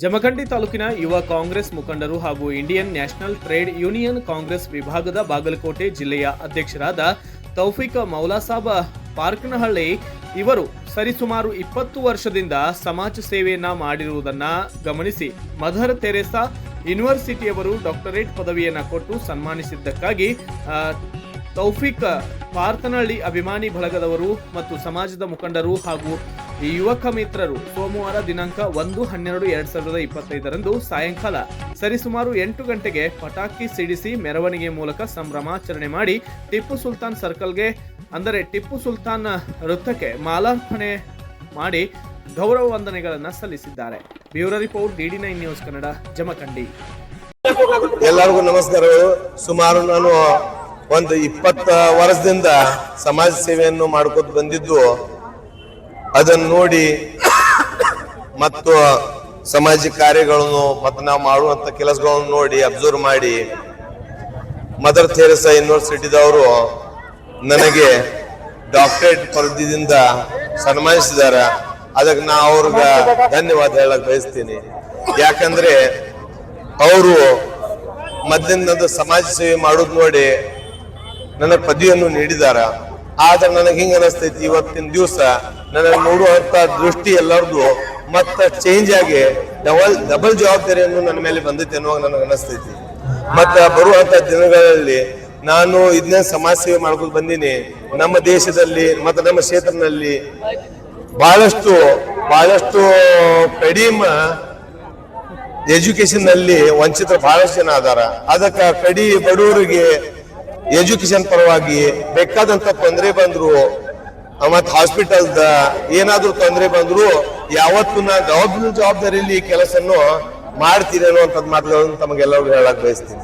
ಜಮಖಂಡಿ ತಾಲೂಕಿನ ಯುವ ಕಾಂಗ್ರೆಸ್ ಮುಖಂಡರು ಹಾಗೂ Indian national trade union Congress ವಿಭಾಗದ ಬಾಗಲಕೋಟೆ ಜಿಲ್ಲೆಯ ಅಧ್ಯಕ್ಷರಾದ ತೌಫಿಕ್ ಮೌಲಾಸಾಬ ಪಾರ್ಕನಹಳ್ಳಿ ಇವರು ಸರಿಸುಮಾರು ಇಪ್ಪತ್ತು ವರ್ಷದಿಂದ ಸಮಾಜ ಸೇವೆಯನ್ನ ಮಾಡಿರುವುದನ್ನ ಗಮನಿಸಿ ಮದರ್ ತೆರೆಸಾ ಯೂನಿವರ್ಸಿಟಿಯವರು ಡಾಕ್ಟರೇಟ್ ಪದವಿಯನ್ನ ಕೊಟ್ಟು ಸನ್ಮಾನಿಸಿದ್ದಕ್ಕಾಗಿ ತೌಫಿಕ್ ಪಾರ್ತನಹಳ್ಳಿ ಅಭಿಮಾನಿ ಬಳಗದವರು ಮತ್ತು ಸಮಾಜದ ಮುಖಂಡರು ಹಾಗೂ ಯುವಕ ಮಿತ್ರರು ಸೋಮವಾರ ದಿನಾಂಕ ಒಂದು, ಹನ್ನೆರಡು, ಎರಡ್ ಸಾವಿರದ ಇಪ್ಪತ್ತೈದರಂದು ಸಾಯಂಕಾಲ ಸರಿಸುಮಾರು ಎಂಟು ಗಂಟೆಗೆ ಪಟಾಕಿ ಸಿಡಿಸಿ ಮೆರವಣಿಗೆ ಮೂಲಕ ಸಂಭ್ರಮಾಚರಣೆ ಮಾಡಿ ಟಿಪ್ಪು ಸುಲ್ತಾನ್ ಸರ್ಕಲ್ಗೆ, ಅಂದರೆ ಟಿಪ್ಪು ಸುಲ್ತಾನ್ ವೃತ್ತಕ್ಕೆ ಮಾಲಾರ್ಪಣೆ ಮಾಡಿ ಗೌರವ ವಂದನೆಗಳನ್ನು ಸಲ್ಲಿಸಿದ್ದಾರೆ. Bureau report DD nine news Kannada, Jamkhandi. ಎಲ್ಲರಿಗೂ ನಮಸ್ಕಾರಗಳು. ಸುಮಾರು ನಾನು ಒಂದು ಇಪ್ಪತ್ತ ವರ್ಷದಿಂದ ಸಮಾಜ ಸೇವೆಯನ್ನು ಮಾಡ್ಕೊತ ಬಂದಿದ್ದು ಅದನ್ನು ನೋಡಿ ಮತ್ತು ಸಮಾಜ ಕಾರ್ಯಗಳನ್ನು ಮತ್ತು ನಾವು ಮಾಡುವಂಥ ಕೆಲಸಗಳನ್ನು ನೋಡಿ ಅಬ್ಸರ್ವ್ ಮಾಡಿ. ಮದರ್ ಥೆರೇಸಾ ಯೂನಿವರ್ಸಿಟಿದವರು ನನಗೆ ಡಾಕ್ಟರೇಟ್ ಪದವಿಯಿಂದ ಸನ್ಮಾನಿಸಿದ್ದಾರೆ ಅದಕ್ಕೆ ನಾ ಅವ್ರಿಗೆ ಧನ್ಯವಾದ ಹೇಳಕ್ ಬಯಸ್ತೀನಿ. ಯಾಕಂದ್ರೆ ಅವರು ಮೊದಲಿಂದ ಸಮಾಜ ಸೇವೆ ಮಾಡೋದು ನೋಡಿ ನನಗೆ ಪದವಿಯನ್ನು ನೀಡಿದಾರ. ಆದ್ರೆ ನನಗೆ ಹಿಂಗ ಅನಿಸ್ತೈತಿ, ಇವತ್ತಿನ ದಿವಸ ನನಗೆ ನೋಡುವಂತ ದೃಷ್ಟಿ ಎಲ್ಲರದು ಮತ್ತ ಚೇಂಜ್ ಆಗಿ ಡಬಲ್ ಡಬಲ್ ಜವಾಬ್ದಾರಿಯನ್ನು ನನ್ನ ಮೇಲೆ ಬಂದೈತೆ ಅನ್ನುವಾಗ ನನಗೆ ಅನಿಸ್ತೈತಿ. ಮತ್ತ ಬರುವಂತ ದಿನಗಳಲ್ಲಿ ನಾನು ಇದನ್ನ ಸಮಾಜ ಸೇವೆ ಮಾಡ್ಕೊಂಡು ಬಂದೀನಿ. ನಮ್ಮ ದೇಶದಲ್ಲಿ ಮತ್ತು ನಮ್ಮ ಕ್ಷೇತ್ರದಲ್ಲಿ ಬಹಳಷ್ಟು ಬಹಳಷ್ಟು ಕಡಿಮೆ ಎಜುಕೇಶನ್ನಲ್ಲಿ ವಂಚಿತರು ಬಹಳಷ್ಟು ಜನ ಅದಾರ. ಅದಕ್ಕೆ ಕಡಿ ಬಡವರಿಗೆ ಎಜುಕೇಶನ್ ಪರವಾಗಿ ಬೇಕಾದಂತ ತೊಂದರೆ ಬಂದ್ರು ಮತ್ ಹಾಸ್ಪಿಟಲ್ ಏನಾದ್ರೂ ತೊಂದರೆ ಬಂದ್ರು ಯಾವತ್ತು ನಾ ಜವಾಬ್ದಾರಿ ಜವಾಬ್ದಾರಿಯಲ್ಲಿ ಈ ಕೆಲಸನ್ನು ಮಾಡ್ತೀರೇನೋ ಅಂತ ಮಾತುಗಳನ್ನು ತಮಗೆಲ್ಲರಿಗೂ ಹೇಳಕ್ ಬಯಸ್ತೀನಿ.